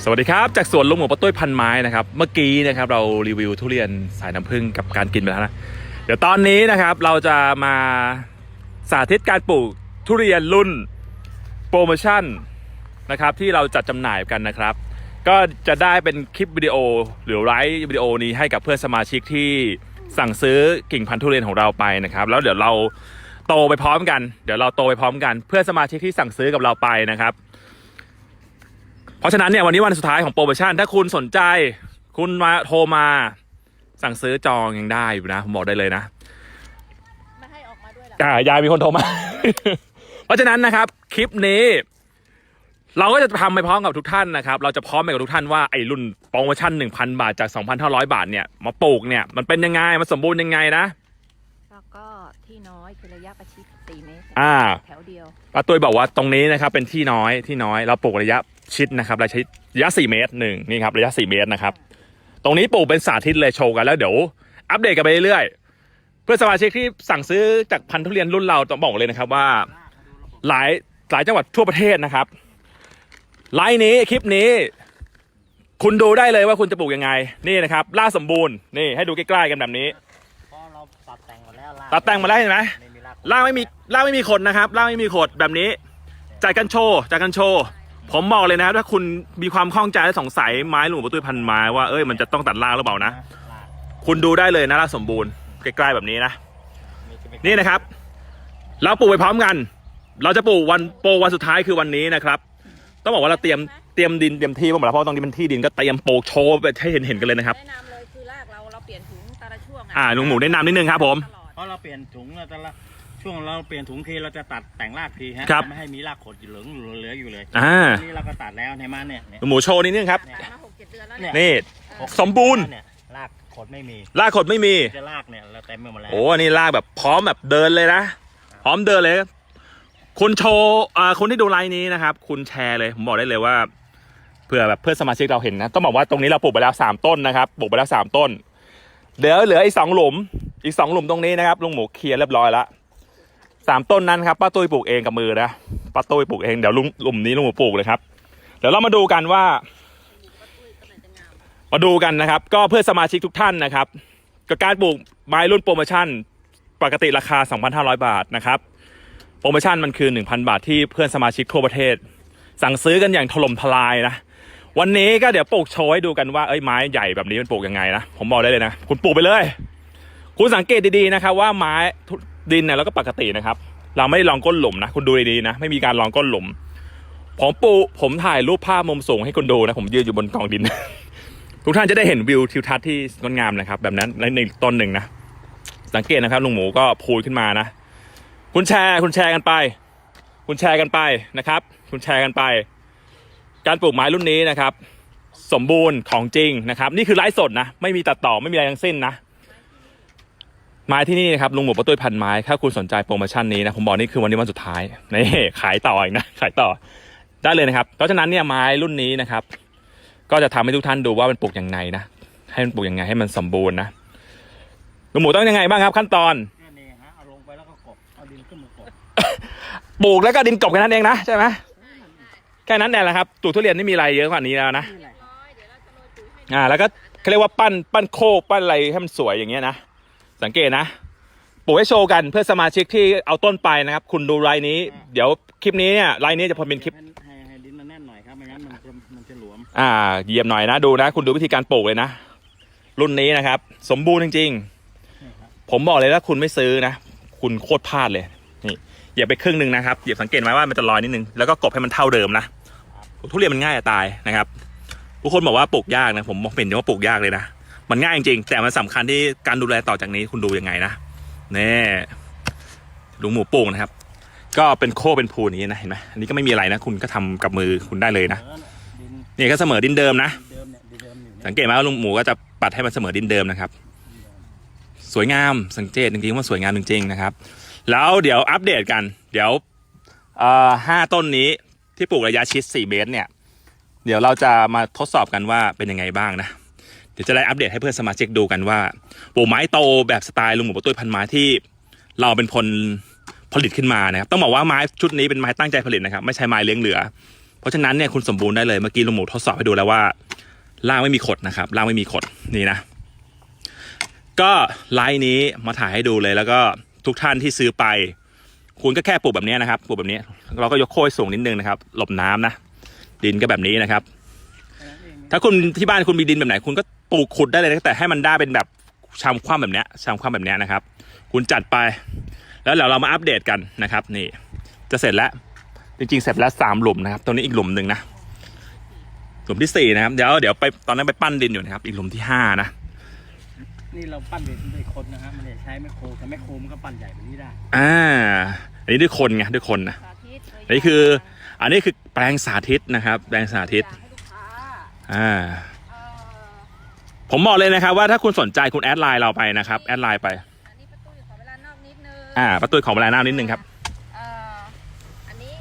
สวัสดีครับ จากสวนลุงหมูปะตุ้ยพันไม้นะครับ เมื่อกี้นะครับเรารีวิวทุเรียนสายน้ำผึ้งกับการกินไปแล้วนะ เดี๋ยวตอนนี้นะครับเราจะมาสาธิตการปลูกทุเรียนรุ่นโปรโมชั่นนะครับที่เราจัดจำหน่ายกันนะครับ ก็จะได้เป็นคลิปวิดีโอหรือไลฟ์วิดีโอนี้ให้กับเพื่อนสมาชิกที่สั่งซื้อกิ่งพันธุ์ทุเรียนของเราไปนะครับ แล้วเดี๋ยวเราโตไปพร้อมกัน เดี๋ยวเราโตไปพร้อมกัน เพื่อนสมาชิกที่สั่งซื้อกับเราไปนะครับ เพราะฉะนั้นเนี่ยวันนี้วันสุดท้ายของโปรโมชั่น ถ้าคุณสนใจ คุณมาโทรมา สั่งซื้อจองยังได้อยู่นะผมบอกได้เลยนะไม่ให้ออกมาด้วยเหรออ่ายายมีคนโทรมา เพราะฉะนั้นนะครับ คลิปนี้ เราก็จะทำไปพร้อมกับทุกท่านนะครับ เราจะพร้อมไปกับทุกท่านว่าไอ้รุ่นโปรโมชั่น 1,000 บาทจาก 2,500 บาทเนี่ยมาปลูกเนี่ยมันเป็นยังไงมันสมบูรณ์ยังไงนะ แล้วก็ที่น้อยคือระยะประชิด4เมตรอ่า แถวเดียว ป้าตุ้ยบอกว่าตรงนี้นะครับเป็นที่น้อยที่น้อยเราปลูกระยะ ชิดนะครับเราใช้ระยะ4เมตรหนึ่งนี่ครับระยะ4เมตรนะครับ ตรงนี้ปลูกเป็นสาธิตเลยโชว์กันแล้วเดี๋ยวอัปเดตกันไปเรื่อยๆเพื่อนสมาชิกที่สั่งซื้อจากพันธุ์ทุเรียนรุ่นเราต้องบอกเลยนะครับว่า หลายหลายจังหวัดทั่วประเทศนะครับไลน์นี้คลิปนี้ คุณดูได้เลยว่าคุณจะปลูกยังไงนี่นะครับล่าสมบูรณ์นี่ให้ดูใกล้ๆกันแบบนี้เพราะเราตัดแต่งหมดแล้วรากตัดแต่งมาแล้วเห็นไหมไม่มีรากล่างไม่มีล่างไม่มีขดนะครับล่างไม่มีขดแบบนี้จ่ายกันโชว์จ่ายกันโชว์ ผมบอกเลยนะครับถ้าคุณมีความข้องใจและสงสัยไม้หลวงปู่ตุ้ยพันไม้ว่าเอ้ยมันจะต้องตัดล่างหรือเปล่านะรากคุณดูได้เลยนะล่างสมบูรณ์ใกล้ๆแบบนี้นะมีจะมีนี่นะครับ เราปลูกไปพร้อมกัน เราจะปลูกวันโปรวันสุดท้ายคือวันนี้นะครับ ต้องบอกว่าเราเตรียมเตรียมดินเตรียมที่ไว้หมดแล้วเพราะว่าตรงนี้เป็นที่ดินก็เตรียมโปลูกโชว์ไปให้เห็นเห็นกันเลยนะครับ แนะนำเลยคือรากเราเราเปลี่ยนถุงแต่ละช่วงะอ่าลุงหมูแนะนำนิดนึงครับผม ตลอดเพราะเราเปลี่ยนถุงเราแต่ละ ช่วงเราเปลี่ยนถุงทีเราจะตัดแต่งรากทีฮะครับไม่ให้มีรากขดอยู่เหลืองเหลืออยู่เลยอ่านี่เราก็ตัดแล้วในมาเนี่ยเนี่ยลุงหมูโชว์นิดนึงครับแต่มาหกเจ็ดเดือนแล้วเนี่เนี่ยยนี่ สมบูรณ์ เนี่ยรากขดไม่มีรากขดไม่มี จะรากเนี่ยเราเต็มไปหมดแล้วโอ้อันนี่ลากแบบพร้อมแบบเดินเลยนะ พร้อมเดินเลยคุณโชว์อ่าคนที่ดูไลน์นี้นะครับ คุณแชร์เลย ผมบอกได้เลยว่าเผื่อแบบเพื่อนสมาชิกเราเห็นนะ ต้องบอกว่าตรงนี้เราปลูกไปแล้วสามต้นนะครับ ปลูกไปแล้วสามต้น เดี๋ยวเหลืออีกสองหลุม อีกสองหลุมตรงนี้นะครับ ลุงหมูเคลียร์เรียบร้อยแล้ว สามต้นนั้นครับป้าตุ้ยปลูกเองกับมือนะป้าตุ้ยปลูกเองเดี๋ยวลุงหลุมนี้ลุงหมูปลูกเลยครับ เดี๋ยวเรามาดูกันว่า มาดูกันนะครับ ก็เพื่อสมาชิกทุกท่านนะครับกับการปลูกไม้รุ่นโปรโมชั่น ปกติราคา 2,500 บาทนะครับ โปรโมชั่นมันคือ 1,000 บาทที่เพื่อนสมาชิกทั่วประเทศ สั่งซื้อกันอย่างถล่มทลายนะวันนี้ก็เดี๋ยวปลูกโชว์ให้ดูกันว่าเอ้ยไม้ใหญ่แบบนี้มันปลูกยังไงนะผมบอกได้เลยนะคุณปลูกไปเลย คุณสังเกตดีๆนะครับว่าไม้ ดินเนี่ยเราก็ปกตินะครับ เราไม่ได้ลองก้นหลุมนะคุณดูดีๆนะไม่มีการลองก้นหลุมผมปูผมถ่ายรูปภาพมุมสูงให้คุณดูนะผมยืนอยู่บนกองดิน ทุกท่านจะได้เห็นวิวทิวทัศน์ที่งดงามนะครับ แบบนั้นในในต้นหนึ่งนะสังเกตนะครับลุงหมูก็พูดขึ้นมานะ คุณแชร์คุณแชร์กันไป คุณแชร์กันไปนะครับ คุณแชร์กันไป การปลูกไม้รุ่นนี้นะครับ สมบูรณ์ของจริงนะครับ นี่คือไลฟ์สดนะ ไม่มีตัดต่อไม่มีอะไรทั้งสิ้นนะ ไม้ที่นี่นะครับลุงหมูประตุ้ยพันไม้ ถ้าคุณสนใจโปรโมชั่นนี้นะผมบอกนี่คือวันนี้วันสุดท้ายนี่ขายต่ออีกนะขายต่อได้เลยนะครับเพราะฉะนั้นเนี่ยไม้รุ่นนี้นะครับ ก็จะทำให้ทุกท่านดูว่ามันปลูกยังไงนะให้มันปลูกยังไงให้มันสมบูรณ์นะลุงหมูต้องยังไงบ้างครับ ขั้นตอนแค่นี้ฮะเอาลงไปแล้วก็กบเอาดินขึ้นมากบปลูกแล้วก็ดินกลบแค่นั้นเองนะใช่ไหมแค่นั้นแหละครับปลูกทุเรียนไม่มีอะไรเยอะกว่านี้แล้วนะนี่แหละร้อยเดี๋ยวเราจะโรยปุ๋ยให้อ่า แล้วก็เขาเรียกว่าปั้นปั้นโคกปั้นอะไรให้มันสวยอย่างเงี้ยนะ สังเกตนะปลูกให้โชว์กันเพื่อสมาชิกที่เอาต้นไปนะครับ คุณดูรายนี้ เดี๋ยวคลิปนี้เนี่ยรายนี้จะพอเป็นคลิปให้ให้ให้ดินมันแน่นหน่อยครับไม่งั้นมันจะมันจะหลวม อ่าเหยียบหน่อยนะดูนะ คุณดูวิธีการปลูกเลยนะ รุ่นนี้นะครับ สมบูรณ์จริงนี่ครับๆผมบอกเลยถ้าคุณไม่ซื้อนะ คุณโคตรพลาดเลยนี่เหยียบไปครึ่งหนึ่งนะครับเหยียบสังเกตไหมว่ามันจะลอยนิดนึงแล้วก็กบให้มันเท่าเดิมนะทุเรียนมันง่ายจะตายนะครับทุกคนบอกว่าปลูกยากนะผมมองเป็นว่าปลูกยากเลยนะ มันง่ายจริงๆแต่มันสำคัญที่การดูแลต่อจากนี้คุณดูยังไงนะนี่ลุงหมูปลูกนะครับ ก็เป็นโคเป็นพูนี้นะเห็นไหมอันนี้ก็ไม่มีอะไรนะ คุณก็ทำกับมือคุณได้เลยนะนี่ก็เสมอดินเดิมนะสังเกตไหมว่าลุงหมูก็จะปัดให้มันเสมอดินเดิมนะครับ สวยงามสังเกตจริงๆว่าสวยงามจริงๆนะครับ แล้วเดี๋ยวอัปเดตกัน เดี๋ยวห้าต้นนี้ที่ปลูกระยะชิด4เมตรเนี่ย เดี๋ยวเราจะมาทดสอบกันว่าเป็นยังไงบ้างนะ เดี๋ยวจะได้อัปเดตให้เพื่อนสมาชิกดูกันว่าปลูกไม้โตแบบสไตล์ลุงหมูปะตุ้ยพันไม้ที่เราเป็นคนผลิตขึ้นมานะครับต้องบอกว่าไม้ชุดนี้เป็นไม้ตั้งใจผลิตนะครับไม่ใช่ไม้เลี้ยงเหลือ เพราะฉะนั้นเนี่ยคุณสมบูรณ์ได้เลยเมื่อกี้ลุงหมูทดสอบให้ดูแล้วว่าล่างไม่มีขดนะครับล่างไม่มีขดนี่นะ ก็ไลน์นี้มาถ่ายให้ดูเลยแล้วก็ทุกท่านที่ซื้อไป คุณก็แค่ปลูกแบบนี้นะครับปลูกแบบนี้ เราก็ยกโค่ยสูงนิดนึงนะครับ หลบน้ำนะ ดินก็แบบนี้นะครับ ถ้าคุณที่บ้านคุณมีดินแบบไหน คุณก็ปลูกขุดได้เลยนะแต่ให้มันได้เป็นแบบชามคว่ำแบบเนี้ยชามคว่ำแบบเนี้ยนะครับ คุณจัดไป แล้วเดี๋ยวเรามาอัปเดตกันนะครับ นี่ จะเสร็จแล้ว จริงๆ เสร็จแล้วสามหลุมนะครับ ตรงนี้อีกหลุมหนึ่งนะหลุมที่สี่นะครับเดี๋ยวเดี๋ยวไปตอนนั้นไปปั้นดินอยู่นะครับ อีกหลุมที่ห้านะนี่เราปั้นด้วยด้วยคนนะฮะมันจะใช้แมคโครแต่แมคโครมันก็ปั้นใหญ่แบบนี้ได้อ่าอันนี้ด้วยคนไงด้วยคนนะสาธิตอันนี้คือ อันนี้คือแปลงสาธิตนะครับ แปลงสาธิต อ่าเอ่อผมบอกเลยนะครับว่าถ้าคุณสนใจคุณแอดไลน์เราไปนะครับ แอดไลน์ไป อันนี้ประตูขอเวลานอกนิดนึงอ่า ประตูของเวลาหน้านิดนึงครับเอ่ออันนี้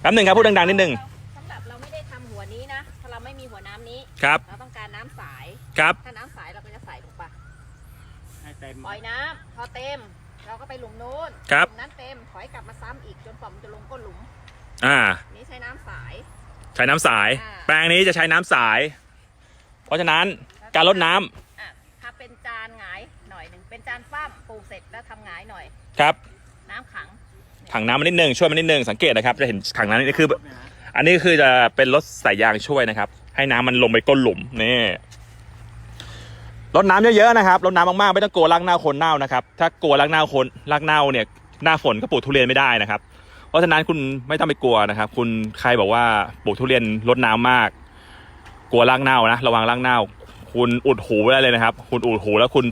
แป๊บหนึ่งครับพูดดังๆนิดนึง สำหรับเราไม่ได้ทำหัวนี้นะถ้าเราไม่มีหัวน้ำนี้ ครับ เราต้องการน้ำสาย ครับ ถ้าน้ำสายเราก็จะใส่ถูกปะให้เต็มปล่อยน้ำพอเต็ม เราก็ไปหลุมนู้นครับ หลุมนั้นเต็มถอยกลับมาซ้ำอีกจนกว่ามันจะลงก้นหลุม อ่า นี่ใช้น้ำสาย ใช้น้ำสาย อ่า แปลงนี้จะใช้น้ำสาย เพราะฉะนั้นการลดน้ำอะถ้าเป็นจานหงายหน่อยหนึ่งเป็นจานฟ้ามปลูกเสร็จแล้วทำหงายหน่อย ครับ น้ำขังถังน้ำมันนิดนึงช่วยมันนิดนึงสังเกตนะครับ จะเห็นถังน้ำนี่คือเนี่ยฮะอันนี้คือจะเป็นรถสายยางช่วยนะครับ ให้น้ำมันลงไปก้นหลุมนี่รดน้ำเยอะๆนะครับรดน้ำมากๆไม่ต้องกลัวรากเน่าโคนเน่านะครับ ถ้ากลัวรากเน่าโคนรากเน่าเนี่ยหน้าฝนก็ปลูกทุเรียนไม่ได้นะครับ เพราะฉะนั้นคุณไม่ต้องไปกลัวนะครับ คุณใครบอกว่าปลูกทุเรียนรดน้ำมาก กลัวรากเน่านะระวังรากเน่า คุณอุดหูได้เลยนะครับ คุณอุดหูแล้วคุณ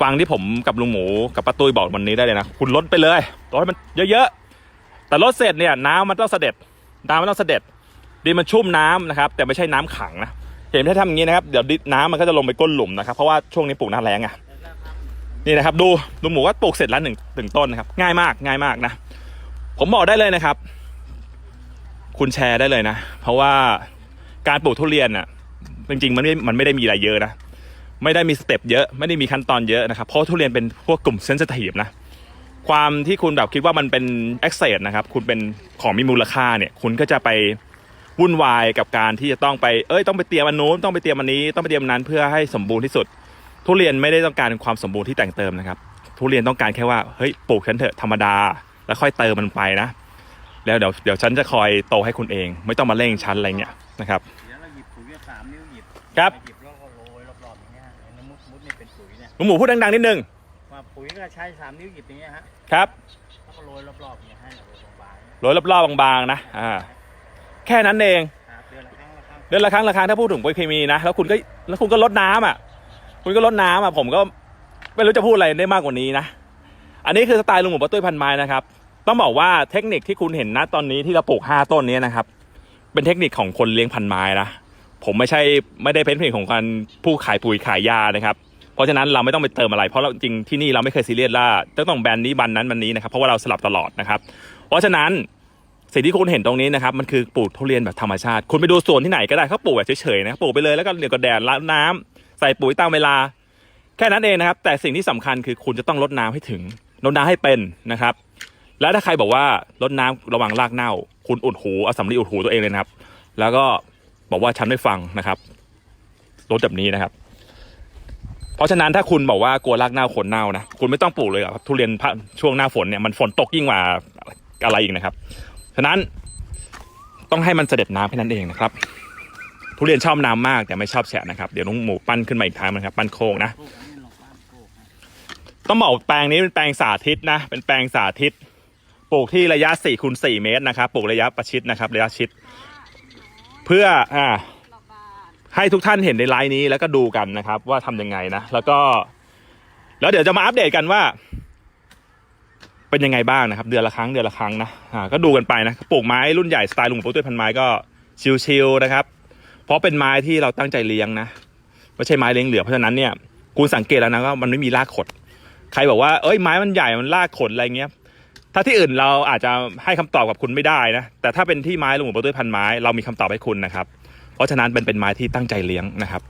ฟังที่ผมกับลุงหมูกับป้าตุ้ยบอกวันนี้ได้เลยนะคุณลดไปเลยลดให้มันเยอะๆแต่ลดเสร็จเนี่ยน้ำมันต้องเสด็จน้ำมันต้องเสด็จดินมันชุ่มน้ำนะครับ แต่ไม่ใช่น้ำขังนะเห็นถ้าทำอย่างนี้นะครับเดี๋ยวนน้ำมันก็จะลงไปก้นหลุมนะครับเพราะว่าช่วงนี้ปลูกหน้าแล้งอะนี่นะครับดูลุงหมูก็ปลูกเสร็จแล้วหนึ่งหนึ่งต้นนะครับง่ายมากง่ายมากนะ ผมบอกได้เลยนะครับ คุณแชร์ได้เลยนะ เพราะว่าการปลูกทุเรียนอะ จริงๆ มันไม่มันไม่ได้มีอะไรเยอะนะ ไม่ได้มีสเต็ปเยอะ ไม่ได้มีขั้นตอนเยอะนะครับ เพราะทุเรียนเป็นพวกกลุ่มเซนซิทีฟนะ ความที่คุณแบบคิดว่ามันเป็นแอคเซสนะครับ คุณเป็นของมีมูลค่าเนี่ย คุณก็จะไปวุ่นวายกับการที่จะต้องไป เอ้ย ต้องไปเตรียมอันนู้น ต้องไปเตรียมอันนี้ ต้องไปเตรียมอันนั้นเพื่อให้สมบูรณ์ที่สุด ทุเรียนไม่ได้ต้องการความสมบูรณ์ที่แต่งเติมนะครับ ทุเรียนต้องการแค่ว่า เฮ้ย ปลูกฉันเถอะธรรมดา แล้วค่อยเติมมันไปนะ แล้วเดี๋ยวเดี๋ยวฉันจะคอยโตให้คุณเอง ไม่ต้องมาเร่งฉันอะไรเงี้ยนะครับเดี๋ยวเราหยิบปุ๋ยสามนิ้วหยิบครับหยิบแล้วก็โรยรอบๆอย่างเงี้ยฮะแล้วมุดมุดนี่เป็นปุ๋ยเนี่ยลุงหมูพูดดังๆนิดนึงว่าปุ๋ยก็ใช้สามนิ้วหยิบอย่างเงี้ยฮะครับแล้วก็โรยรอบๆอย่างเงี้ยให้โรยบางๆโรยรอบๆบางๆนะอ่าแค่นั้นเองครับเดือนละครั้งละครั้งเดือนละครั้งละครั้งถ้าพูดถึงปุ๋ยเคมีนะแล้วคุณก็แล้วคุณก็ลดน้ำอะ คุณก็ลดน้ำอะผมก็ไม่รู้จะพูดอะไรได้มากกว่านี้นะอันนี้คือสไตล์ลุงหมูป้าตุ้ยพันไม้นะครับ ต้องบอกว่าเทคนิคที่คุณเห็นนะตอนนี้ที่เราปลูกห้าต้นนี้นะครับ เป็นเทคนิคของคนเลี้ยงพันไม้นะผมไม่ใช่ไม่ได้เป็นเทคนิคของการผู้ขายปุ๋ยขายยานะครับ เพราะฉะนั้นเราไม่ต้องไปเติมอะไร เพราะเราจริงที่นี่เราไม่เคยซีเรียสว่าต้องแบรนด์นี้บันนั้นบันนี้นะครับเพราะว่าเราสลับตลอดนะครับ เพราะฉะนั้นสิ่งที่คุณเห็นตรงนี้นะครับมันคือปลูกทุเรียนแบบธรรมชาติ คุณไปดูสวนที่ไหนก็ได้เขาปลูกแบบเฉยๆนะปลูกไปเลยแล้วก็เดี๋ยวก็แดดล้างน้ำใส่ปุ๋ยตามเวลา แค่นั้นเองนะครับ แต่สิ่งที่สำคัญคือคุณจะต้องลดน้ำให้ถึงลดน้ำให้เป็นนะครับ แล้วถ้าใครบอกว่าลดน้ำระวังรากเน่า คุณอุดหูเอาสำลีอุดหูตัวเองเลยนะครับ แล้วก็บอกว่าฉันไม่ฟังนะครับลดแบบนี้นะครับ เพราะฉะนั้นถ้าคุณบอกว่ากลัวรากเน่าขนเน่านะคุณไม่ต้องปลูกเลยครับทุเรียนพะช่วงหน้าฝนเนี่ยมันฝนตกยิ่งกว่าอะไรอีกนะครับ ฉะนั้นต้องให้มันเสด็จน้ำแค่นั้นเองนะครับ ทุเรียนชอบน้ำมากแต่ไม่ชอบแฉะนะครับ เดี๋ยวน้องหมูปั้นขึ้นมาอีกทางนะครับ ปั้นโค้งนะต้องบอกแปลงนี้เป็นแปลงสาธิตนะ เป็นแปลงสาธิต ปลูกที่ระยะ4คูณ4เมตรนะครับปลูกระยะประชิดนะครับ ระยะชิด เพื่ออ่าให้ทุกท่านเห็นในไลน์นี้แล้วก็ดูกันนะครับ ว่าทำยังไงนะแล้วก็ แล้วเดี๋ยวจะมาอัปเดตกันว่า เป็นยังไงบ้างนะครับ เดือนละครั้งเดือนละครั้งนะอ่าก็ดูกันไปนะปลูกไม้รุ่นใหญ่สไตล์ลุงปู่ตุ้ยพันไม้ก็ชิลๆนะครับ เพราะเป็นไม้ที่เราตั้งใจเลี้ยงนะไม่ใช่ไม้เลี้ยงเหลือเพราะฉะนั้นเนี่ยคุณสังเกตแล้วนะว่ามันไม่มีรากขด ใครบอกว่าเอ้ยไม้มันใหญ่มันรากขดอะไรเงี้ย ถ้าที่อื่นเราอาจจะให้คำตอบกับคุณไม่ได้นะ แต่ถ้าเป็นที่ไม้ลุงปู่ตุ้ยพันไม้เรามีคำตอบให้คุณนะครับ เพราะฉะนั้นเป็นเป็นไม้ที่ตั้งใจเลี้ยงนะครับ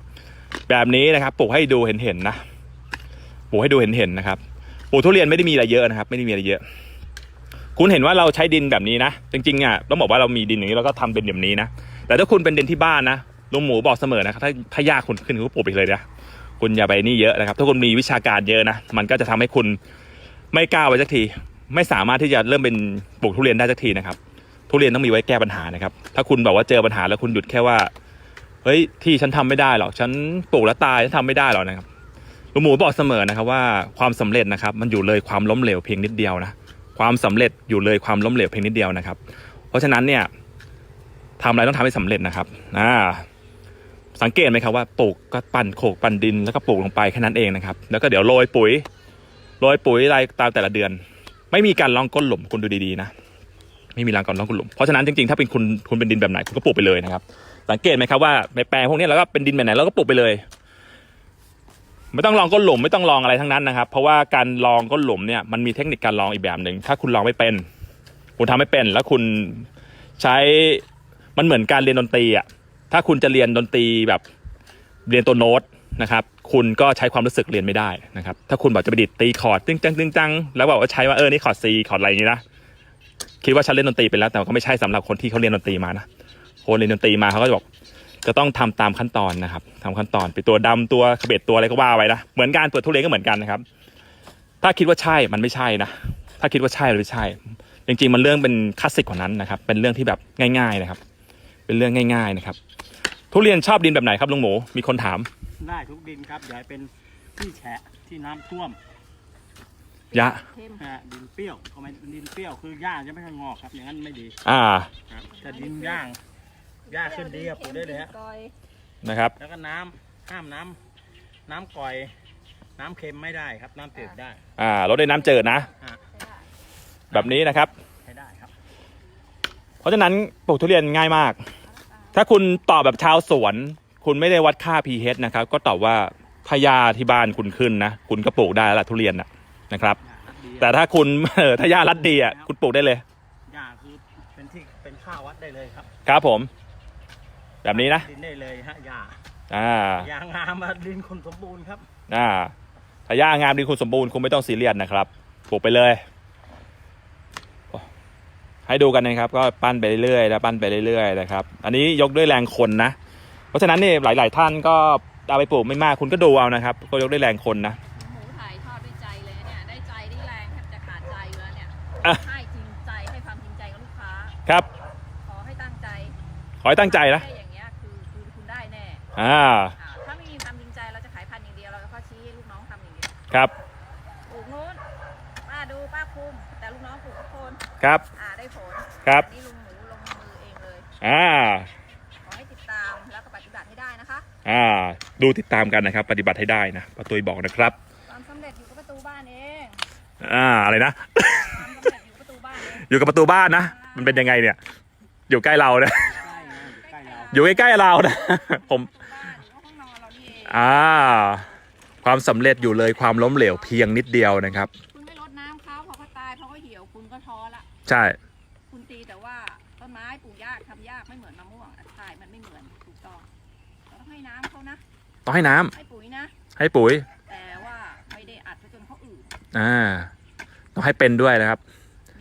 แบบนี้นะครับปลูกให้ดูเห็นๆนะปลูกให้ดูเห็นๆนะครับปลูกทุเรียนไม่ได้มีอะไรเยอะนะครับ ไม่ได้มีอะไรเยอะ คุณเห็นว่าเราใช้ดินแบบนี้นะ จริงๆอะต้องบอกว่าเรามีดินอย่างนี้เราก็ทำเป็นแบบนี้นะแต่ถ้าคุณเป็นดินที่บ้านนะลุงหมูบอกเสมอนะครับถ้าถ้ายากคุณขึ้นคุณปลูกไปเลยนะคุณอย่าไปนี่เยอะนะครับ ถ้าคุณมีวิชาการเยอะนะมันก็จะทำให้คุณไม่กล้าไปสักที ไม่สามารถที่จะเริ่มเป็นปลูกทุเรียนได้สักทีนะครับ ทุเรียนต้องมีไว้แก้ปัญหานะครับ ถ้าคุณบอกว่าเจอปัญหาแล้วคุณหยุดแค่ว่าเฮ้ยที่ฉันทำไม่ได้หรอกฉันปลูกแล้วตายฉันทำไม่ได้หรอกนะครับลุงหมูบอกเสมอนะครับว่าความสำเร็จนะครับ มันอยู่เลยความล้มเหลวเพียงนิดเดียวนะความสำเร็จอยู่เลยความล้มเหลวเพียงนิดเดียวนะครับ เพราะฉะนั้นเนี่ยทำอะไรต้องทำให้สำเร็จนะครับอ่าสังเกตไหมครับว่าปลูกก็ปั่นโขกปั่นดินแล้วก็ปลูกลงไปแค่นั้นเองนะครับ แล้วก็เดี๋ยวโรยปุ๋ยโรยปุ๋ยอะไรตามแต่ละเดือน ไม่มีการลองก้นหลุมคุณดูดีๆนะไม่มีรางก่อนลองก้นหลุมเพราะฉะนั้นจริงๆถ้าเป็นคุณคุณเป็นดินแบบไหนคุณก็ปลูกไปเลยนะครับ สังเกตไหมครับว่าในแปลงพวกนี้เราก็เป็นดินแบบไหนเราก็ปลูกไปเลย ไม่ต้องลองก้นหลุมไม่ต้องลองอะไรทั้งนั้นนะครับ เพราะว่าการลองก้นหลุมเนี่ยมันมีเทคนิคการลองอีกแบบหนึ่งถ้าคุณลองไม่เป็น คุณทำไม่เป็น แล้วคุณใช้มันเหมือนการเรียนดนตรีอะถ้าคุณจะเรียนดนตรีแบบเรียนตัวโน้ตนะครับ คุณก็ใช้ความรู้สึกเรียนไม่ได้นะครับ ถ้าคุณบอกจะไปดิดตีคอร์ดตึ้งจังตึ้งจังแล้วบอกว่าใช้ว่าเออนี่คอร์ดซีคอร์ดอะไรนี้นะคิดว่าฉันเล่นดนตรีเป็นแล้วแต่ก็ไม่ใช่สำหรับคนที่เขาเรียนดนตรีมานะคนเรียนดนตรีมาเขาก็จะบอกจะต้องทำตามขั้นตอนนะครับทำขั้นตอนเป็นตัวดำตัวขบเบ็ดตัวอะไรก็ว่าไว้นะเหมือนการเปิดทุเรียนก็เหมือนกันนะครับ ถ้าคิดว่าใช่มันไม่ใช่นะถ้าคิดว่าใช่มันไม่ใช่ จริงๆ มันเรื่องเป็นคลาสสิกกว่านั้นนะครับ เป็นเรื่องที่แบบง่าย ๆนะครับ เป็นเรื่องง่าย ๆนะครับ ทุเรียนชอบดินแบบไหนครับลุงหมูมีคนถาม ได้ทุกดินครับอย่าให้เป็นที่แฉะที่น้ำท่วมยะ เข้มนะฮะดินเปรี้ยวทำไมดินเปรี้ยวคือหญ้าจะไม่ค่อยงอกครับ อย่างนั้นไม่ดีอ่า ครับแต่ดินย่างหญ้าขึ้นดีครับปลูกได้เลยฮะก้อยนะครับ แล้วก็น้ำห้ามน้ำน้ำก่อย น้ำเค็มไม่ได้ครับ น้ำเตืดได้อ่าลดด้วยน้ำเจิดนะอะใช่ได้แบบนี้นะครับ ใช้ได้ครับเพราะฉะนั้นปลูกทุเรียนง่ายมาก ถ้าคุณตอบแบบชาวสวน คุณไม่ได้วัดค่า pH นะครับ ก็ตอบว่าถ้ายาที่บ้านคุณขึ้นนะ คุณก็ปลูกได้แล้วล่ะทุเรียนนะนะครับหญ้ารัดดีแต่ถ้าคุณเออถ้ายารัดดีอะคุณปลูกได้เลยหญ้าคือเป็นที่เป็นข้าววัดได้เลยครับ ครับผม แบบนี้นะดินได้เลยฮะหญ้าอ่าหญ้างามอะดินคนสมบูรณ์ครับอ่าถ้าย่างามดีคุณสมบูรณ์คุณไม่ต้องซีเรียสนะครับปลูกไปเลยโอ้ให้ดูกันนะครับ ก็ปั้นไปเรื่อยๆแล้วปั้นไปเรื่อยๆนะครับ อันนี้ยกด้วยแรงคนนะ เพราะฉะนั้นนี่หลาย ๆ ท่านก็เอาไปปลูกไม่มากคุณก็ดูเอานะครับ ก็ยกด้วยแรงคนนะ หมูถ่ายทอดด้วยใจเลยเนี่ยได้ใจได้แรงแทบจะขาดใจอยู่แล้วเนี่ยอะ ให้จริงใจให้ความจริงใจกับลูกค้า ครับ ขอให้ตั้งใจขอให้ตั้งใจนะได้อย่างเงี้ยคือคือคุณได้แน่อ่าอ่าถ้าไม่มีความจริงใจเราจะขายพันธุ์อย่างเดียวเราก็ชี้ให้ลูกน้องทำอย่างเดียวครับปลูกนู้นป้าดูป้าคุมแต่ลูกน้องปลูกทุกคนครับ อ่าได้ผลครับ อันนี่ลุงหมูลงมือเองเลยอ่า อ่า ดูติดตามกันนะครับ ปฏิบัติให้ได้นะป้าตุยบอกนะครับความสำเร็จอยู่กับประตูบ้านเองอ่าอะไรนะ ความสำเร็จอยู่กับประตูบ้านเองอยู่กับประตูบ้านนะ มันเป็นยังไงเนี่ย อยู่ใกล้เรานะ ใกล้นะอยู่ใกล้เราอยู่ใกล้ๆเรานะ ผม ประตูบ้านอยู่ห้องนอนเรานี่เองอ่า ความสำเร็จอยู่เลยความล้มเหลวเพียงนิดเดียวนะครับ คุณไม่รดน้ำเขาพอเขาตายพอเขาเหี่ยวคุณก็ท้อละ ใช่ ต้องให้น้ำให้ปุ๋ยนะ ให้ปุ๋ย แต่ว่าไม่ได้อัดซะจนเขาอืดอ่า ต้องให้เป็นด้วยนะครับ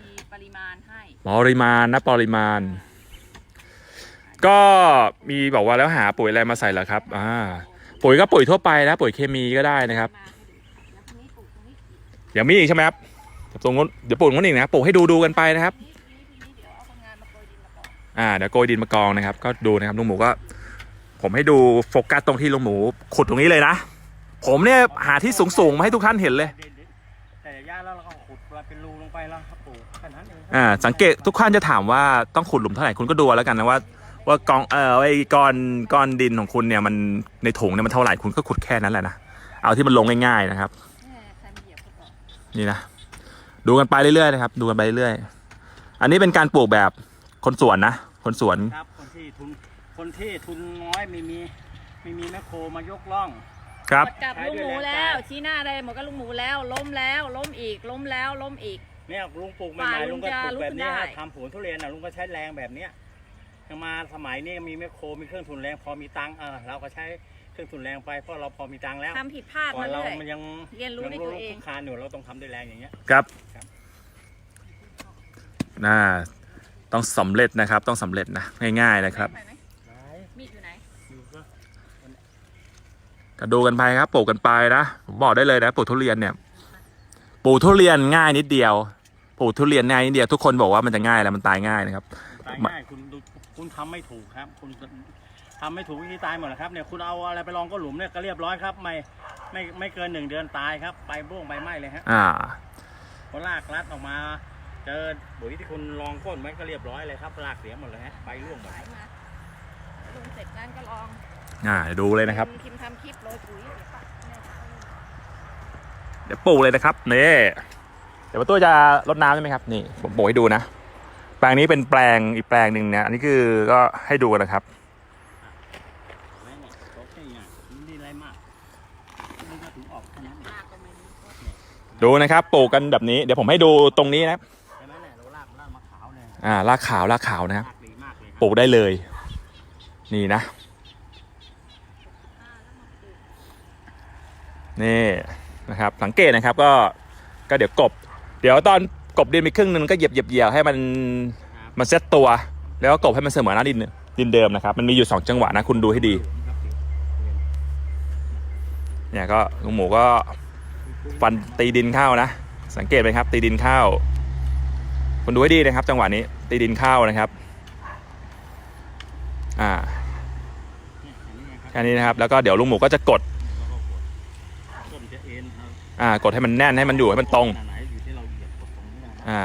มีปริมาณให้ปริมาณนะปริมาณ ก็มีบอกว่าแล้วหาปุ๋ยอะไรมาใส่เหรอครับ อ่า ปุ๋ยก็ปุ๋ยทั่วไปนะปุ๋ยเคมีก็ได้นะครับมาให้ดูแล้วทีนี้ปลูกตรงนี้อีกอย่างมีอีกใช่ไหมครับตรงนู้นเดี๋ยวปลูกตรงนู้นอีกนะปลูกให้ดูดูกันไปนะครับทีนี้ทีนี้เดี๋ยวเอาคนงานมาโปรยดินมาก่อนอ่าเดี๋ยวโกยดินมากองนะครับ ก็ดูนะครับลุงหมูก็ ผมให้ดูโฟกัสตรงที่ลุงหมูขุดตรงนี้เลยนะ ผมเนี่ยหาที่สูงๆมาให้ทุกท่านเห็นเลย แต่หญ้าแล้วเราก็ขุดเป็นรูลงไปแล้วครับปลูกแค่นั้นเองครับอ่าสังเกตทุกท่านจะถามว่าต้องขุดหลุมเท่าไหร่คุณก็ดูเอาแล้วกันนะว่าว่ากองเอ่อไอ้ก้อนก้อนดินของคุณเนี่ยมันในถุงเนี่ยมันเท่าไหร่คุณก็ขุดแค่นั้นแหละนะเอาที่มันลงง่ายๆนะครับแม่ใครมาเหยียบเขาก่อนนี่นะดูกันไปเรื่อยๆนะครับ ดูกันไปเรื่อยๆอันนี้เป็นการปลูกแบบคนสวนนะ คนสวนครับ คนที่ทุนคนที่ทุนน้อยไม่มีไม่มีแมคโครมายกล่อง ครับ หมดกับลุงหมูแล้ว ชี้หน้าเลยหมดกับลุงหมูแล้ว ล้มแล้ว ล้มอีก ล้มแล้วล้มอีก เนี่ยลุงปลูกใหฝ่าม่ยๆลุลุงงก็จะปลูกแบบนี้ลุกขึ้นได้ ฮะทำผลทุเรียนนะลุงก็ใช้แรงแบบเนี้ยยังมาสมัยนี้มีแมคโครมีเครื่องทุนแรงพอมีตังค์เออเราก็ใช้เครื่องทุนแรงไปเพราะเราพอมีตังค์แล้วทำผิดพลาดก่อมานเราเรื่อย มันยังเรียนรู้ในตัวเองคานอยู่เราต้องทำด้วยแรงอย่างเงี้ย ครับครับ น่าต้องสำเร็จนะครับ ต้องสำเร็จนะ ง่าย ๆนะครับ ไปไหมไหนมีดอยู่ไหน อยู่ก็ ก็ดูกันไปครับปลูกกันไปนะผมบอกได้เลยนะปลูกทุเรียนเนี่ยปลูกทุเรียนง่ายนิดเดียวปลูกทุเรียนง่ายนิดเดียวทุกคนบอกว่ามันจะง่ายแล้วมันตายง่ายนะครับ ตายง่ายคุณดูคุณทำไม่ถูกครับ คุณทำไม่ถูกวิธีตายหมดนะครับเนี่ยคุณเอาอะไรไปลองก็หลุมเนี่ยก็เรียบร้อยครับ ไม่ไม่ไม่เกินหนึ่งเดือนตายครับใบบ้วงใบไหม้เลยฮะอ่าพอลากรัดออกมา เจอปุ๋ยที่คุณลองพ่นไว้ก็เรียบร้อยเลยครับลากเสียหมดเลยฮะใบร่วงหมดสายมาลุงเสร็จนั้นก็ลอง อ่าเดี๋ยวดูเลยนะครับ คิมทำคลิปโรยปุ๋ยเดี๋ยวปลูกเลยนะครับนี่เดี๋ยวป้าตู้จะรดน้ำใช่ไหมครับนี่ผมโบกให้ดูนะ แปลงนี้เป็นแปลงอีกแปลงหนึ่งนะอันนี้คือก็ให้ดูกันนะครับแม่เนี่ยโต๊ะนี่ไงมันดีอะไรมากมันก็ถึงออกแค่นั้นเองลากก็ไม่มีดูนะครับปลูกกันแบบนี้เดี๋ยวผมให้ดูตรงนี้นะใช่ไหมเนี่ยเราลากลากมะขาวเลยอ่ารากขาวรากขาวนะครับลากดีมากเลยครับ ปลูกได้เลย นี่นะ นี่นะครับสังเกตนะครับก็ก็เดี๋ยวกบ เดี๋ยวตอนกบดินไปครึ่งหนึงก็เหยียบเหยียบเหยียบให้มันมันเซ็ตตัว แล้วก็กบให้มันเสมอหน้าดินดินเดิมนะครับ มันมีอยู่สองจังหวะนะคุณดูให้ดีเนี่ยก็ลุงหมูก็ฟันตีดินเข้านะ สังเกตไหมครับ ตีดินเข้าคุณดูให้ดีนะครับ จังหวะนี้ ตีดินเข้านะครับ อ่าแค่นี้นะครับแล้วก็เดี๋ยวลุงหมูก็จะกด แล้วก็กดต้นจะเอ็นครับ อ่ากดให้มันแน่นให้มันอยู่ให้มันตรงขนไหนอยู่ที่เราเหยียบกดตรงนี้นะอ่า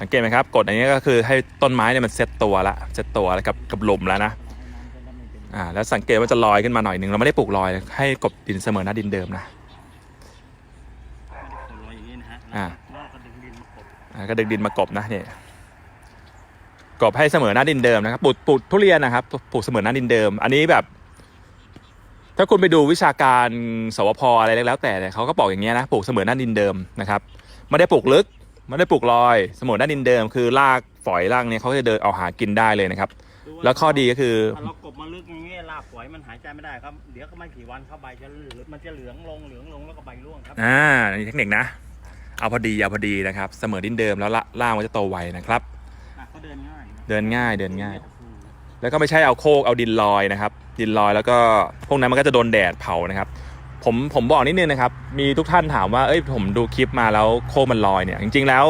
สังเกตไหมครับ กดอันนี้ก็คือให้ต้นไม้เนี่ยมันเซ็ตตัวละเซ็ตตัวแล้วกับกับหลุมแล้วนะอ่าแล้วสังเกตว่าจะลอยขึ้นมาหน่อยหนึ่งเราไม่ได้ปลูกลอยให้กบดินเสมอหน้าดินเดิมนะอ่าก็ดึงดินมากดอ่าก็ดึงดินมากบนะเนี่ยกบให้เสมอหน้าดินเดิมนะครับปลูกปลูกทุเรียนนะครับปลูกเสมอหน้าดินเดิม อันนี้แบบ ถ้าคุณไปดูวิชาการสวพอะไรแล้วแต่เนี่ยเขาก็บอกอย่างเงี้ยนะปลูกเสมอหน้าดินเดิมนะครับไม่ได้ปลูกลึกไม่ได้ปลูกลอยเสมอหน้าดินเดิม คือรากฝอยรากเนี่ยเขาจะเดินเอาหากินได้เลยนะครับดูาแล้วข้อดีก็คือถ้าเรากบมาลึกอย่างเงี้ยรากฝอยมันหายใจไม่ได้ครับเดี๋ยวก็ไม่กี่วันเข้าใบจะเหลืองมันจะเหลืองลงเหลืองลงแล้วก็ใบร่วงครับอ่าอันนี้เทคนิคนะ เอาพอดีเอาพอดีนะครับเสมอดินเดิมแล้วละล่างมันจะโตไวนะครับอะเขาเดินง่ายนะเดินง่ายเดินง่ายโอ้โห แล้วก็ไม่ใช่เอาโคกเอาดินลอยนะครับ ดินลอยแล้วก็พวกนั้นมันก็จะโดนแดดเผานะครับ ผมผมบอกนิดนึงนะครับ มีทุกท่านถามว่าเอ้ยผมดูคลิปมาแล้วโคกมันลอยเนี่ยจริงๆแล้ว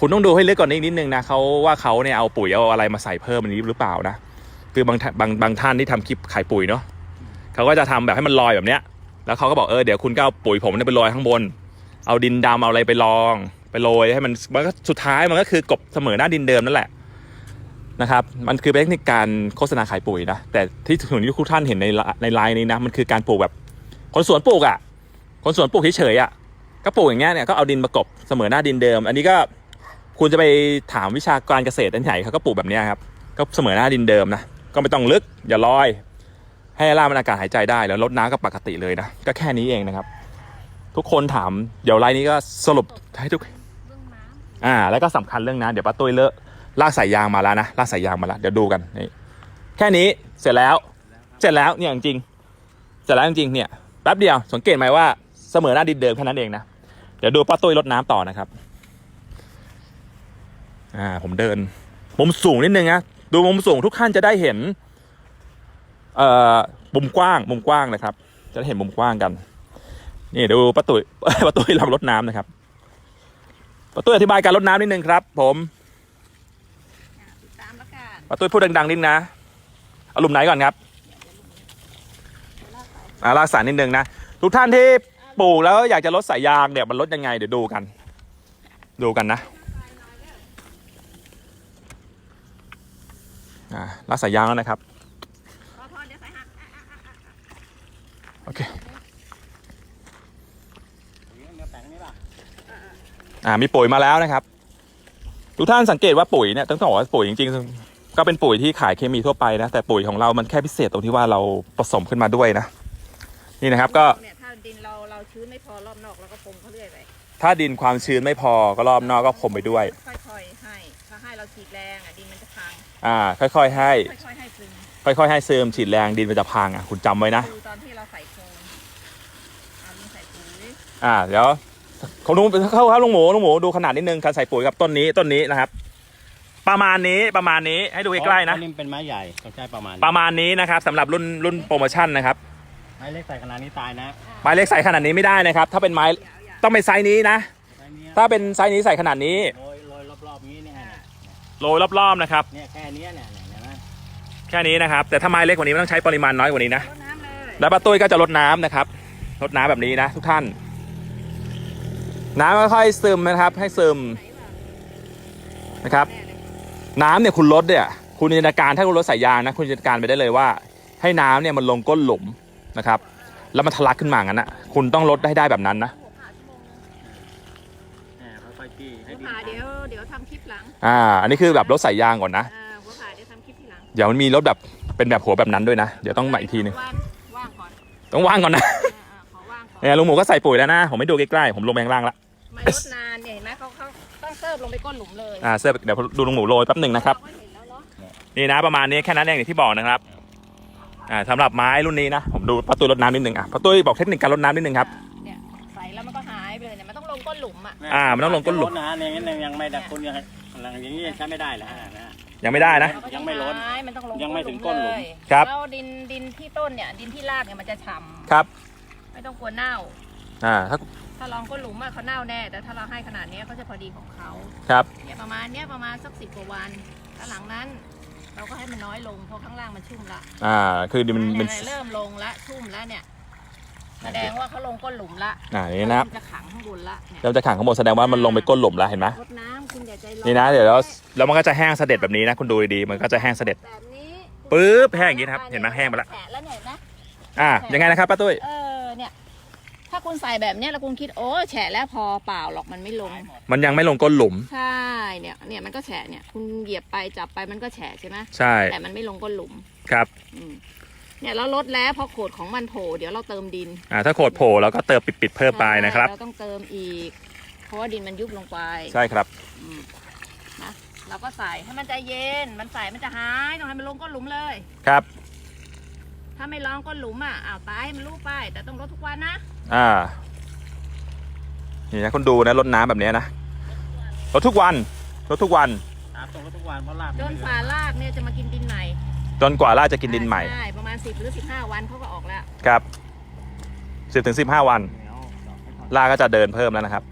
คุณต้องดูให้ลึกก่อนนี้นิดนึงนะเขาว่าเขาเนี่ยเอาปุ๋ยเอาอะไรมาใส่เพิ่มอันนี้หรือเปล่านะคือบางท่านบางบางท่านที่ทำคลิปขายปุ๋ยเนาะเขาก็จะทำแบบให้มันลอยแบบเนี้ย แล้วเขาก็บอกเออเดี๋ยวคุณก็เอาปุ๋ยผมเนี่ยไปลอยข้างบน เอาดินดำเอาอะไรไปลอง ไปโรยให้มันมันก็สุดท้ายมันก็คือกบเสมอหน้าดินเดิมนั่นแหละ นะครับมันคือเป็นเทคนิคการโฆษณาขายปุ๋ยนะแต่ที่ถึงที่ทุกท่านเห็นในละในไลน์นี้นะมันคือการปลูกแบบคนสวนปลูกอะ่ะคนสวนปลูกเฉยๆอะ่ะก็ปลูกอย่างเงี้ยเนี่ยก็เอาดินมากบเสมอหน้าดินเดิม อันนี้ก็คุณจะไปถามวิชาการเกษตรอันไหนเขาก็ปลูกแบบเนี้ยครับก็เสมอหน้าดินเดิมนะก็ไม่ต้องลึกอย่าลอย ให้รากมันอากาศหายใจได้แล้วลดน้ำก็ปกติเลยนะก็แค่นี้เองนะครับ ทุกคนถามเดี๋ยวไลน์นี้ก็สรุปให้ทุกเรื่องน้อ่าแล้วก็สำคัญเรื่องนะเดี๋ยวป้าตุ้ยเลอะ ลากสายยางมาแล้วนะลากสายยางมาแล้วเดี๋ยวดูกันนี่แค่นี้เสร็จแล้ว เสร็จแล้วเนี่ยจริงเสร็จแล้วจริงเนี่ยแป๊บเดียวสังเกตไหมว่าเสมอหน้าดินเดิมแค่นั้นเองนะเดี๋ยวดูป้าตุ้ยรดน้ำต่อนะครับอ่าผมเดิน มุมสูงนิดนึงนะดูมุมสูงทุกท่านจะได้เห็นเอ่อมุมกว้างมุมกว้างนะครับ จะได้เห็นมุมกว้างกัน นี่ดูป้าตุ้ยป้าตุ้ยลองรดน้ำนะครับป้าตุ้ยอธิบายการรดน้ำนิดนึงครับ ผม มแล้วกันป้าตุ้ยพูดดังๆนิดนะเอาหลุมไหนก่อนครับอาลากสารนิดนึงนะ ทุกท่านที่ปลูกแล้วอยากจะลดสายยางเนี่ยมันลดยังไงเดี๋ยวดูกัน ดูกันนะอ่าลากสายยางแล้วนะครับโอเคอ่ามีปุ๋ยมาแล้วนะครับ ทุกท่านสังเกตว่าปุ๋ยเนี่ยต้องบอกว่าปุ๋ยจริงๆ ก็เป็นปุ๋ยที่ขายเคมีทั่วไปนะ แต่ปุ๋ยของเรามันแค่พิเศษตรงที่ว่าเราผสมขึ้นมาด้วยนะ นี่นะครับก็ เนี่ยถ้าดินเราเราชื้นไม่พอรอบนอกเราก็ปรุงเขาเรื่อยไปถ้าดินความชื้นไม่พอก็รอบนอกก็พรมไปด้วย ค่อยๆให้ถ้าให้เราฉีดแรงอะดินมันจะพังอ่า ค่อยๆ ให้ ค่อยๆให้ซึมค่อยๆ ให้เสริมฉีดแรงดินมันจะพังอะคุณจำไว้นะ ดูตอนที่เราใส่โคนเอาดินใส่ปุ๋ยอ่าเดี๋ยวของลุงเข้าครับลุงหมูลุงหมูดูขนาดนิดนึงการใส่ปุ๋ยกับต้นนี้ต้นนี้นะครับ ประมาณนี้ประมาณนี้ให้ดูใกล้ๆนะ เพรานี่เป็นไม้ใหญ่ต้องใช้ประมาณนี้ประมาณนี้นะครับสำหรับรุ่นรุ่นโปรโมชั่นนะครับไม้เล็กใส่ขนาดนี้ตายนะไม้เล็กใส่ขนาดนี้ไม่ได้นะครับ ถ้าเป็นไม้ต้องเป็นไซส์นี้นะ ไม้เนี้ยถ้าเป็นไซส์นี้ใส่ขนาดนี้โรยโรยรอบๆนี้เนี่ยโรยรอบๆนะครับ เนี่ยแค่เนี้ยเนี่ยเนี่ยเห็นไหมแค่นี้นะครับ แต่ถ้าไม้เล็กกว่านี้มันต้องใช้ปริมาณน้อยกว่านี้นะ รดน้ำเลยแล้วป้าตุ้ยก็จะลดน้ำนะครับลดน้ำแบบนี้นะ ทุกท่าน น้ำค่อยๆซึมนะครับ ให้ซึมนะครับ แน่เลย น้ำเนี่ยคุณลดเนี่ยคุณจินตนาการถ้าคุณลดสายยางนะคุณจินตนาการไปได้เลยว่า ให้น้ำเนี่ยมันลงก้นหลุมนะครับ แล้วมันทะลักขึ้นมางั้นนะคุณต้องลดให้ได้แบบนั้นนะหัวผ่าชั่วโมงนึงเนี่ยค่อยๆจี้ให้หัวดินผ่าเดี๋ยวเดี๋ยวทำคลิปหลังอ่า อันนี้คือแบบลดสายยางก่อนนะอ่าหัวผ่าเดี๋ยวทำคลิปทีหลังเดี๋ยวมันมีรถแบบเป็นแบบหัวแบบนั้นด้วยนะเดี๋ยวต้องมาอีกทีหนึงว่างว่างก่อนต้องว่างก่อนนะอ่าอ่าขอว่างก่อนเนี่ยลุงหมูก็ใส่ปุ๋ยแล้วนะผมไม่ดูใกล้ๆผมลงไปข้างล่างละไม่ลดนานเนี่ยเห็นไหมเขาเขาต้องเสิ ร์ฟลงไปก้นหลุมเลยอ่าเสื้อเดี๋ยวดูลุงหมูโรยแป๊บหนึ่งนะครับเาก็เห็นแล้วเนาะนี่นะประมาณนี้แค่นั้นเองอย่างที่บอกนะครับอ่าสำหรับไม้รุ่นนี้นะผมดูประตูรดน้ำนิดนึงอะประตูบอกเทคนิคการรดน้ำนิดนึงครับ เนี่ยใส่แล้วมันก็หายไปเลยเนี่ยมันต้องลงก้นหลุมอะเยอ่ามันต้องลงก้นหลุม นะฮะเนี่ยยังยังไม่ได้คุณยังอย่างนี้ยังใช้ไม่ได้แล้วนะยังไม่ได้นะ เราก็ยังไม่ล้นใช้มันต้องลงยังไม่ถึงก้นหลุม เลยครับ แล้วดินดินที่ต้นเนี่ยดินที่รากเนี่ยมันจะฉ่ำครับไม่ต้องกลัวเน่าอ่าถ้า ถ้าลองก้นหลุมอะเขาเน่าแน่ แต่ถ้าเราให้ขนาดเนี้ยเขาจะพอดีของเขาครับ เนี่ยประมาณเนี้ยประมาณสักสิบกว่าวันแล้วหลังนั้น เราก็ให้มันน้อยลงเพราะข้างล่างมันชุ่มละอ่า คือมันมันเนี่ยเริ่มลงละชุ่มแล้วเนี่ยแสดงว่าเขาลงก้นหลุมละอ่านี่นะครับมัจะขังข้างบนละเนี่ย เริ่มจะขังข้างบนแสดงว่ามันลงไปก้นหลุมแล้วเห็นไหมรดน้ำคุณอย่าใจร้อนนี่นะ เดี๋ยวแล้วแล้วมันก็จะแห้งเสด็จแบบนี้นะ คุณดูดีๆมันก็จะแห้งเสด็จ แบบนี้ปึ๊บแห้งอย่างนี้นะครับเห็นไหมแห้งไปละแฉะแล้วเนี่ยเห็นไหมอ่ายังไงนะครับป้าตุ้ย เออเนี่ย ถ้าคุณใส่แบบเนี้ยแล้วคุณคิดโอ้แฉะแล้วพอเปล่าหรอกมันไม่ลง มันยังไม่ลงก้นหลุม ใช่เนี่ยเนี่ยมันก็แฉะเนี่ยคุณเหยียบไปจับไปมันก็แฉะใช่ไหมใช่ แต่มันไม่ลงก้นหลุมครับอืมเนี่ยเราลดแล้วพอโขดของมันโผล่เดี๋ยวเราเติมดินอ่าถ้าโขดโผล่แล้วก็เติมปิดๆเพิ่มไปนะครับ เราต้องเติมอีก เพราะว่าดินมันยุบลงไปใช่ครับอืมนะเราก็ใส่ให้มันใจเย็น มันใส่มันจะหายต้องให้มันลงก้นหลุมเลย ครับ ถ้าไม่ลองก้นหลุมอะอ้าวตายมันรู้ไป แต่ต้องลดทุกวันนะ อ่า นี่นะคุณดูนะรดน้ำแบบเนี้ยนะรดทุกวันรดทุกวัน ตามตรงก็ทุกวันเพราะลาบจนฝาลากเนี่ยจะมากินดินใหม่จนกว่าล่าจะกินดินใหม่ใช่ประมาณสิบหรือสิบห้าวันเขาก็ออกแล้วครับสิบถึงสิบห้าวัน ล่าก็จะเดินเพิ่มแล้วนะครับ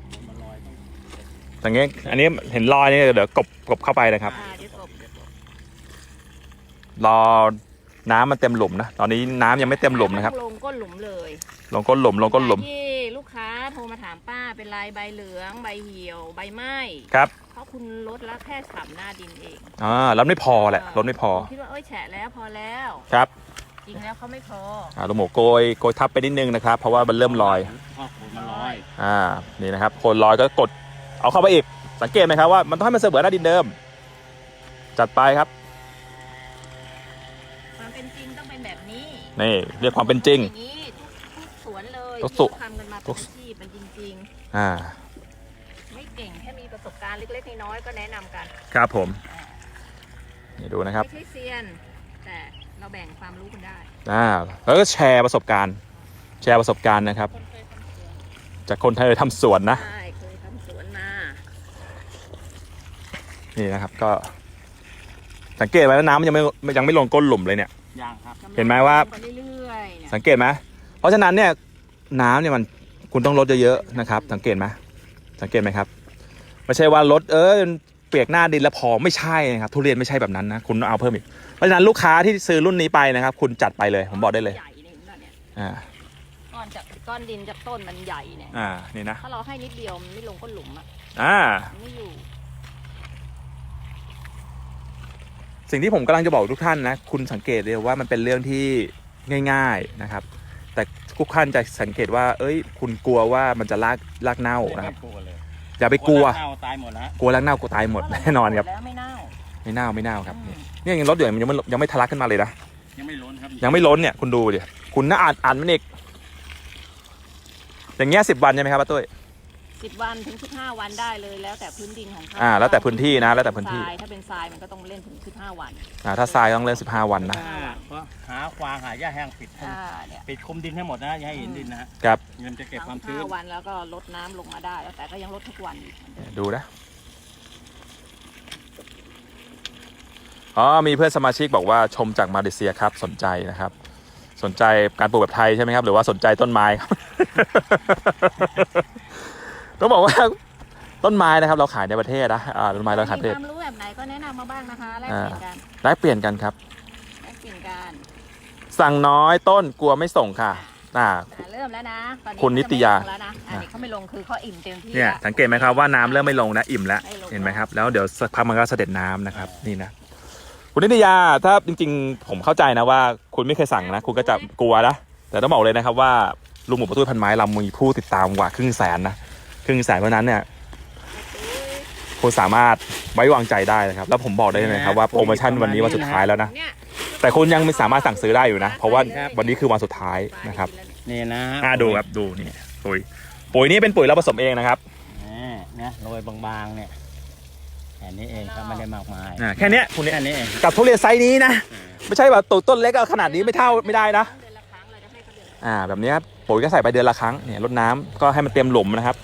อย่างเงี้ยอันนี้เห็นรอยนี่เดี๋ยวกบกบเข้าไปนะครับ อ่าเดี๋ยวกบรอ น้ำมันเต็มหลุมนะ ตอนนี้น้ำยังไม่เต็มหลุมนะครับ ลงก้นหลุมเลยลงก้นหลุมลงก้นหลุมที่ลูกค้าโทรมาถามป้าเป็นลายใบเหลืองใบเหี่ยวใบไหม้ครับเพราะคุณลดแล้วแค่สามหน้าดินเองอ่าแล้วไม่พอแหละลดไม่พอคิดว่าเอ้ยแฉะแล้วพอแล้วครับจริงแล้วเขาไม่พออ่าลูกหมูโกยโกยทับไปนิดนึงนะครับ เพราะว่ามันเริ่มลอยพ่อขูดมาลอยอ่านี่นะครับคนลอยก็กดเอาเข้าไปอีกสังเกตไหมครับว่ามันต้องให้มันเสมอหน้าดินเดิม จัดไปครับ ความเป็นจริงต้องเป็นแบบ นี้นี่เรียกความเป็นจริง อย่างนี้ทุกทุกสวนเลยทุกสุ ที่ทำกันมาทุเป็นกอาชีพมันจริงอ่า ๆ ไม่เก่งแค่มีประสบการณ์เล็กๆน้อยๆก็แนะนำกันครับผม นี่ดูนะครับ ไม่ใช่เซียน แต่เราแบ่งความรู้กันได้ อ่า แล้วก็แชร์ประสบการณ์ แชร์ประสบการณ์นะครับ คนเคยทำสวนจากคนไทยทำสวนนะ ใช่เคยทำสวนมานี่นะครับก็ สังเกตไหมว่าน้ำมันยังไม่ยังไม่ลงก้นหลุมเลยเนี่ย ยางครับ เห็นไหมว่า ไปเรื่อยๆเนี่ยสังเกตไหมเพราะฉะนั้นเนี่ยน้ำเนี่ยมันคุณต้องลดเยอะๆนะครับ สังเกตไหมสังเกตไหมครับ ไม่ใช่ว่าลดเออเปียกหน้าดินแล้วพอไม่ใช่นะครับทุเรียนไม่ใช่แบบนั้นนะคุณต้องเอาเพิ่มอีกเพราะฉะนั้นลูกค้าที่ซื้อรุ่นนี้ไปนะครับ คุณจัดไปเลยผมบอกได้เลยใหญ่เนี่ยเห็นป่ะเนี่ยอ่าก้อนจากก้อนดินจากต้นมันใหญ่เนี่ย อ่านี่นะถ้าเราให้นิดเดียวมันไม่ลงก้นหลุมอะอ่า มันไม่อยู่ สิ่งที่ผมกำลังจะบอกทุกท่านนะ คุณสังเกตเลยว่ามันเป็นเรื่องที่ง่าย ๆนะครับ แต่ทุกท่านจะสังเกตว่า เอ้ย คุณกลัวว่ามันจะลากลากเน่านะครับ ไม่กลัวเลยอย่าไปกลัว เน่าตายหมดแล้วฮะกลัวลากเน่ากลัวตายหมดแน่นอนครับ แล้วไม่เน่าไม่เน่าไม่เน่าครับ อืมเนี่ยยังรถอยู่มันยังไม่ยังไม่ทะลักขึ้นมาเลยนะ ยังไม่ล้นครับยังไม่ล้นเนี่ยคุณดูดิคุณน่าอ่านอ่านมันอีกอย่างเงี้ยสิบวันใช่ไหมครับป้าตุ้ย สิบวันถึงสิบห้าวันได้เลยแล้วแต่พื้นดินของเขาอ่าแล้วแต่พื้นที่นะแล้วแต่พื้นที่ ทรายถ้าเป็นทรายมันก็ต้องเล่นถึงสิบห้าวัน อ่าถ้าทรายต้องเริ่มสิบห้าวันนะอ่าเพราะหาควางหาหญ้าแห้งปิดให้อ่าเนี่ยปิดคุมดินให้หมดนะอย่าให้เห็นดินนะฮะครับเงินจะเก็บความสชื้น ห้าวันแล้วก็ลดน้ำลงมาได้ แล้วแต่ก็ยังลดทุกวันอีกเหมือนเดิมดูนะอ๋อมีเพื่อนสมาชิกบอกว่าชมจากมาเลเซียครับสนใจนะครับ สนใจการปลูกแบบไทยใช่ไหมครับ หรือว่าสนใจต้นไม้ครับ ต้องบอกว่าต้นไม้นะครับ เราขายในประเทศนะอ่าต้นไม้เราขายในประมีเทศความรู้แบบไหนก็แนะนำมาบ้างนะคะแลกเปลี่ยนกันแลกเปลี่ยนกันครับ แลกเปลี่ยนกันสั่งน้อยต้นกลัวไม่ส่งค่ะอ่า อะเริ่มแล้วนะตอนนี้คุณนิตยา เขจะไม่ลงแล้วนะอันนี้เขาไม่ลงคือเขาอิ่มเต็มที่เนี่ยละสังเกตไหมครับว่าน้ำเริ่มไม่ลงนะอิ่มแล้วไม่ลง เห็นไหมครับแล้วเดี๋ยวสักพักมันก็เสด็จน้ำนะครับนี่นะคุณนิตยาถ้าจริงๆ ผมเข้าใจนะว่าคุณไม่เคยสั่งนะ คุณก็จะกลัวนะแต่ต้องบอกเลยนะครับว่าลุงหมูประตูพันไม้เรามีผู้ติดตามกว่าครึ่งแสนนะ ครึ่งแสนเพราะฉะนั้นเนี่ยคุณสามารถไว้วางใจได้นะครับ แล้วผมบอกได้เลยนะครับว่าโปรโมชั่นวันนี้วันสุดท้ายแล้วนะเนี่ยแต่คุณยังไม่สามารถสั่งซื้อได้อยู่นะ เพราะว่าวันนี้คือวันสุดท้ายนะครับนี่นะฮะอ่าดูครับดูนี่ปุ๋ยปุ๋ยนี้เป็นปุ๋ยเราผสมเองนะครับนี่นะโรยบางๆเนี่ยแค่นี้เองครับไม่ได้มากมายอ่าแค่เนี้ยคุณเนี่ยแค่นี้เองกับทุเรียนไซส์นี้นะไม่ใช่แบบต้นเล็กเอาขนาดนี้ไม่เท่าไม่ได้นะเดือนละครั้งเราจะให้เขาเดือนละอ่าแบบนี้ครับปุ๋ยก็ใส่ไปเดือนละครั้งเนี่ยรดน้ำก็ให้มันเต็มหลุมนะครับ